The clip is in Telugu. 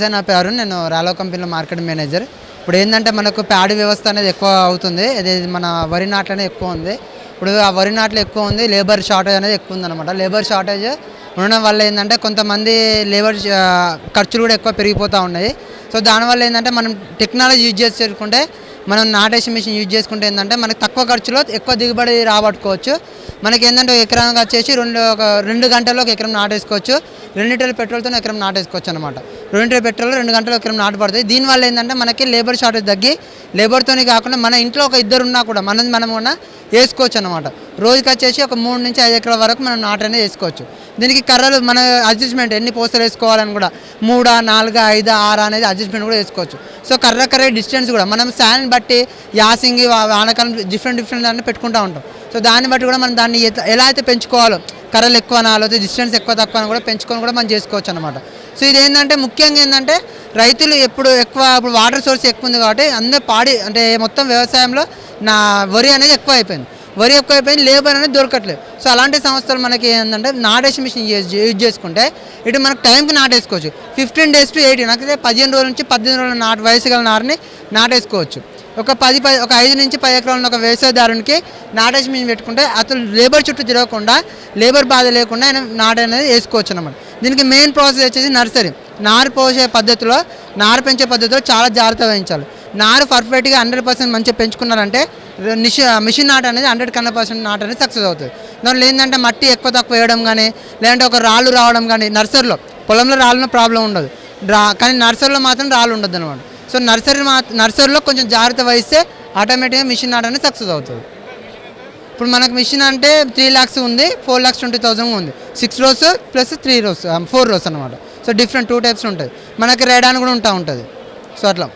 సార్ నా పేరు నేను రాలో కంపెనీలో మార్కెట్ మేనేజర్. ఇప్పుడు ఏంటంటే మనకు ప్యాడ్ వ్యవస్థ అనేది ఎక్కువ అవుతుంది ఇది మన వరి నాట్లనే ఎక్కువ ఉంది. ఇప్పుడు ఆ వరి నాట్లు ఎక్కువ ఉంది లేబర్ షార్టేజ్ అనేది ఎక్కువ ఉందన్నమాట. లేబర్ షార్టేజ్ ఉండడం వల్ల ఏంటంటే కొంతమంది లేబర్ ఖర్చులు కూడా ఎక్కువ పెరిగిపోతూ ఉన్నాయి. సో దానివల్ల ఏంటంటే మనం టెక్నాలజీ యూజ్ చేసుకుంటే మనం నాటేషన్ మిషన్ యూజ్ చేసుకుంటే ఏంటంటే మనకి తక్కువ ఖర్చులో ఎక్కువ దిగుబడి రాబట్టుకోవచ్చు. మనకి ఏంటంటే ఎకరంగా ఎకరానికి వచ్చేసి రెండు ఒక రెండు గంటల్లో ఒక ఎకరం నాటేసుకోవచ్చు. రెండు లీటర్ల పెట్రోల్తో ఎకరం నాటేసుకోవచ్చు అనమాట రెండు లీటర్ల పెట్రోల్ రెండు గంటలు ఎకరం నాటు పడుతుంది దీనివల్ల ఏంటంటే మనకి లేబర్ షార్టేజ్ తగ్గి లేబర్తోనే కాకుండా మన ఇంట్లో ఒక ఇద్దరు ఉన్నా కూడా మనం మనం కూడా వేసుకోవచ్చు అనమాట రోజుకి వచ్చేసి ఒక మూడు నుంచి ఐదు ఎకరాల వరకు మనం నాటు అనేది వేసుకోవచ్చు. దీనికి కర్రలు మన అడ్జస్ట్మెంట్ ఎన్ని పోస్తలు వేసుకోవాలని కూడా మూడా నాలుగా ఐదా ఆరు అనేది అడ్జస్ట్మెంట్ కూడా వేసుకోవచ్చు. సో కర్ర కర్ర డిస్టెన్స్ కూడా మనం శాన్ బట్టి యాసింగి వానకాలం డిఫరెంట్ డిఫరెంట్ దాన్ని పెట్టుకుంటూ ఉంటాం. సో దాన్ని బట్టి కూడా మనం దాన్ని ఎలా అయితే పెంచుకోవాలో కర్రలు ఎక్కువ లేకపోతే డిస్టెన్స్ ఎక్కువ తక్కువ అని కూడా పెంచుకొని కూడా మనం చేసుకోవచ్చు అనమాట సో ఇది ఏంటంటే ముఖ్యంగా ఏంటంటే రైతులు ఎప్పుడు ఎక్కువ ఇప్పుడు వాటర్ సోర్స్ ఎక్కువ ఉంది కాబట్టి అందరూ పాడి అంటే మొత్తం వ్యవసాయంలో నా వరి అనేది ఎక్కువ అయిపోయింది. వరి ఎక్కువ అయిపోయింది లేబర్ అనేది దొరకట్లేదు. సో అలాంటి సంస్థలు మనకి ఏంటంటే నాటేసి మిషన్ యూజ్ యూజ్ చేసుకుంటే ఇటు మనకు టైంకి నాటేసుకోవచ్చు. ఫిఫ్టీన్ డేస్ టు ఎయిటీన్ అయితే పదిహేను రోజుల నుంచి పద్దెనిమిది రోజుల నాటు వయసు గల నారుని నాటేసుకోవచ్చు. ఒక పది పది ఒక ఐదు నుంచి పది ఎకరాలను ఒక వ్యవసాయదారునికి నాటేసి మిషన్ పెట్టుకుంటే అతను లేబర్ చుట్టూ తిరగకుండా లేబర్ బాధ లేకుండా ఆయన నాటు అనేది వేసుకోవచ్చు అనమాట దీనికి మెయిన్ ప్రాసెస్ వచ్చేసి నర్సరీ. నారు పోసే పద్ధతిలో నారు పెంచే పద్ధతిలో చాలా జాగ్రత్త వహించాలి. నారు పర్ఫెక్ట్గా హండ్రెడ్ పర్సెంట్ మంచిగా పెంచుకున్నారంటే నిషి మిషన్ నాట్ అనేది హండ్రెడ్ కన్నా పర్సెంట్ నాట్ అనేది సక్సెస్ అవుతుంది. దాంట్లో ఏంటంటే మట్టి ఎక్కువ తక్కువ వేయడం కానీ లేదంటే ఒక రాళ్ళు రావడం కానీ నర్సరీలో పొలంలో రాళ్ళలో ప్రాబ్లం ఉండదు. రా కానీ నర్సరీలో మాత్రం రాళ్ళు ఉండదు అనమాట సో నర్సరీ మా నర్సరీలో కొంచెం జాగ్రత్త వహిస్తే ఆటోమేటిక్గా మిషన్ నాట్ అనేది సక్సెస్ అవుతుంది. ఇప్పుడు మనకు మిషన్ అంటే త్రీ ల్యాక్స్ ఉంది ఫోర్ ల్యాక్స్ ట్వంటీ థౌసండ్ ఉంది. Six rows plus three rows four rows అనమాట సో డిఫరెంట్ టూ టైప్స్ ఉంటాయి. మనకి రేడాన్ కూడా ఉంటా ఉంటుంది. సో అట్లా.